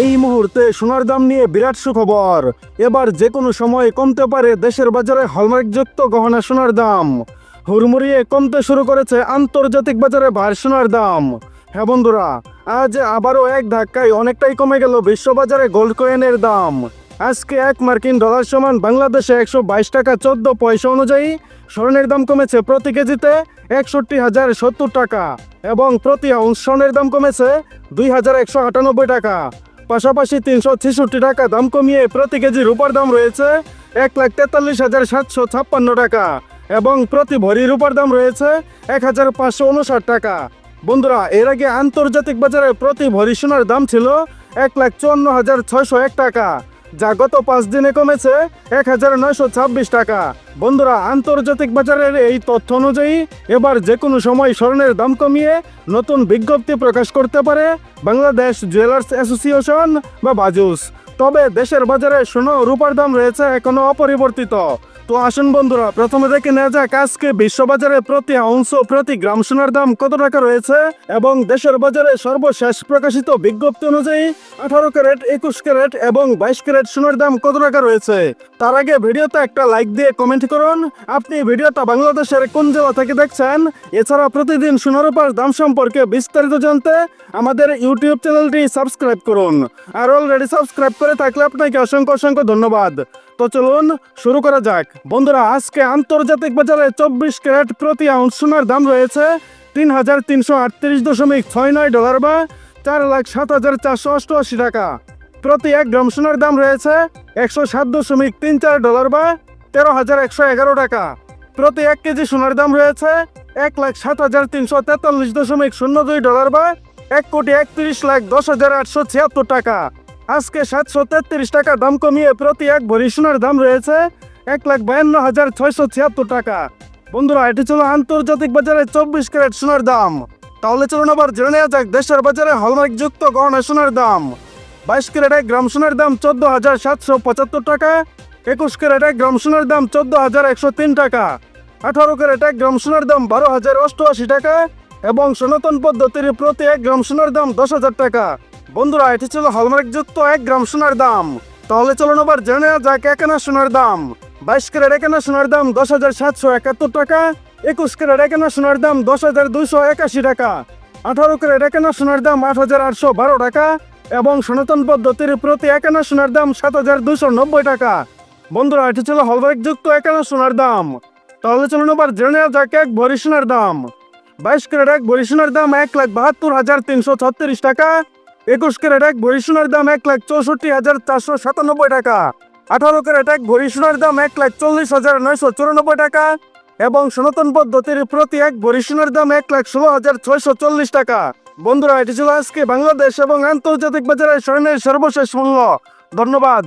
এই মুহূর্তে সোনার দাম নিয়ে বিরাট সুখবর। এবার যে কোনো সময় কমতে পারে দেশের বাজারে হলমার্কযুক্ত গহনা সোনার দাম। হুড়মুড়িয়ে কমতে শুরু করেছে আন্তর্জাতিক বাজারে ভার সোনার দাম। হ্যাঁ বন্ধুরা, আজ আবারও এক ধাক্কায় অনেকটাই কমে গেল বিশ্ববাজারে গোল্ড কয়েনের দাম। আজকে এক মার্কিন ডলার সমান বাংলাদেশে একশো বাইশ টাকা চোদ্দ পয়সা অনুযায়ী স্বর্ণের দাম কমেছে প্রতি কেজিতে একষট্টি হাজার সত্তর টাকা এবং প্রতি আউন্স স্বর্ণের দাম কমেছে দুই হাজার একশো আটানব্বই টাকা। পাশাপাশি তিনশো ছেষট্টি টাকা দাম কমিয়ে প্রতি কেজি রূপার দাম রয়েছে এক লাখ তেতাল্লিশ হাজার সাতশো ছাপ্পান্ন টাকা এবং প্রতি ভরি রূপার দাম রয়েছে এক হাজার পাঁচশো উনষাট টাকা। বন্ধুরা, এর আগে আন্তর্জাতিক বাজারে প্রতি ভরি সোনার দাম ছিল এক লাখ চুয়ান্ন হাজার ছয়শো এক টাকা। যা গত পাঁচ দিনে কমেছে এক হাজার ছাব্বিশ টাকা। বন্ধুরা, আন্তর্জাতিক বাজারের এই তথ্য অনুযায়ী এবার যে কোনো সময় স্বর্ণের দাম কমিয়ে নতুন বিজ্ঞপ্তি প্রকাশ করতে পারে বাংলাদেশ জুয়েলার্স অ্যাসোসিয়েশন বা বাজুস। তবে দেশের বাজারে সোনা রূপার দাম রয়েছে এখনও অপরিবর্তিত। তো আসুন বন্ধুরা, প্রথমে দেখে নেওয়া যাক আজকে বিশ্ববাজারে প্রতি অংশ প্রতি গ্রাম সোনার দাম কত টাকা রয়েছে এবং দেশের বাজারে সর্বশেষ প্রকাশিত বিজ্ঞপ্তি অনুযায়ী আঠারো ক্যারেট, একুশ ক্যারেট এবং বাইশ ক্যারেট সোনার দাম কত টাকা রয়েছে? তার আগে ভিডিওতে একটা লাইক দিয়ে কমেন্ট করুন। আপনি ভিডিওটা বাংলাদেশের কোন জেলা থেকে দেখছেন? এছাড়া প্রতিদিন সোনার উপার দাম সম্পর্কে বিস্তারিত জানতে আমাদের ইউটিউব চ্যানেলটি সাবস্ক্রাইব করুন। আর অলরেডি সাবস্ক্রাইব করে থাকলে আপনাকে অসংখ্য অসংখ্য ধন্যবাদ। তো চলুন, শুরু করা যাক। বন্ধুরা, আজকে আন্তর্জাতিক বাজারে চব্বিশ ক্যারেট প্রতি আউন্স সোনার দাম রয়েছে তিন হাজার তিনশো আটত্রিশ দশমিক ছয় নয় ডলার বা চার লাখ সাত হাজার চারশো অষ্টআশি টাকা। প্রতি এক গ্রাম সোনার দাম রয়েছে একশো সাত দশমিক তিন চার ডলার বা তেরো হাজার একশো এগারো টাকা। প্রতি এক কেজি সোনার দাম রয়েছে এক লাখ সাত হাজার তিনশো তেতাল্লিশ দশমিক শূন্য দুই ডলার বা এক কোটি একত্রিশ লাখ দশ হাজার আটশো ছিয়াত্তর টাকা। আজকে সাতশো তেত্রিশ টাকা দাম কমিয়ে প্রতি এক ভরি সোনার দাম রয়েছে এক লাখ বায়ান্ন হাজার ছয়শো ছিয়াত্তর টাকা। বন্ধুরা, এটি ছিল আন্তর্জাতিক বাজারে চব্বিশ ক্যারেট সোনার দাম। তাহলে চলুন আবার জেনে নেওয়া যাক দেশের বাজারে হলমার্কযুক্ত গহনা সোনার দাম। বাইশ ক্যারেট এক গ্রাম সোনার দাম চোদ্দ হাজার সাতশো পঁচাত্তর টাকা। একুশ ক্যারেট এক গ্রাম সোনার দাম চোদ্দ হাজার একশো তিন টাকা। আঠারো ক্যারেট এক গ্রাম সোনার দাম বারো হাজার অষ্টআশি টাকা। এবং সনাতন পদ্ধতির প্রতি এক গ্রাম সোনার দাম দশ হাজার টাকা। বন্ধুরা, এটি ছিল হলমার্কযুক্ত এক গ্রাম সোনার দাম। তাহলে চলুন আবার জেনে যাক একানা সোনার দাম। বাইশ ক্যারেট একানা সোনার দাম দশ হাজার সাতশো একাত্তর টাকা, একুশ ক্যারেট একানা সোনার দাম দশ হাজার দুইশো একাশি টাকা, আঠারো ক্যারেট একানা সোনার দাম আট হাজার আটশো বারো টাকা এবং সনাতন পদ্ধতির প্রতি একানা সোনার দাম সাত হাজার দুশো নব্বই টাকা। বন্ধুরা, এটি ছিল হলমার্কযুক্ত একানা সোনার দাম। তাহলে চলুন আবার জেনে যাক এক ভরি সোনার দাম। বাইশ ক্যারেট সোনার দাম এক লাখ বাহাত্তর হাজার তিনশো ছত্রিশ টাকা। একুশ ক্যারেট এক ভরি সোনার দাম এক লাখ চৌষট্টি হাজার চারশো সাতানব্বই টাকা। আঠারো ক্যারেট এক ভরি সোনার দাম এক লাখ চল্লিশ হাজার নয়শো চুরানব্বই টাকা এবং সনাতন পদ্ধতির প্রতি এক ভরি সোনার দাম এক লাখ ষোলো হাজার ছয়শো চল্লিশ টাকা। বন্ধুরা, এটি ছিল আজকে বাংলাদেশ এবং আন্তর্জাতিক বাজারে স্বর্ণের সর্বশেষ মূল্য। ধন্যবাদ।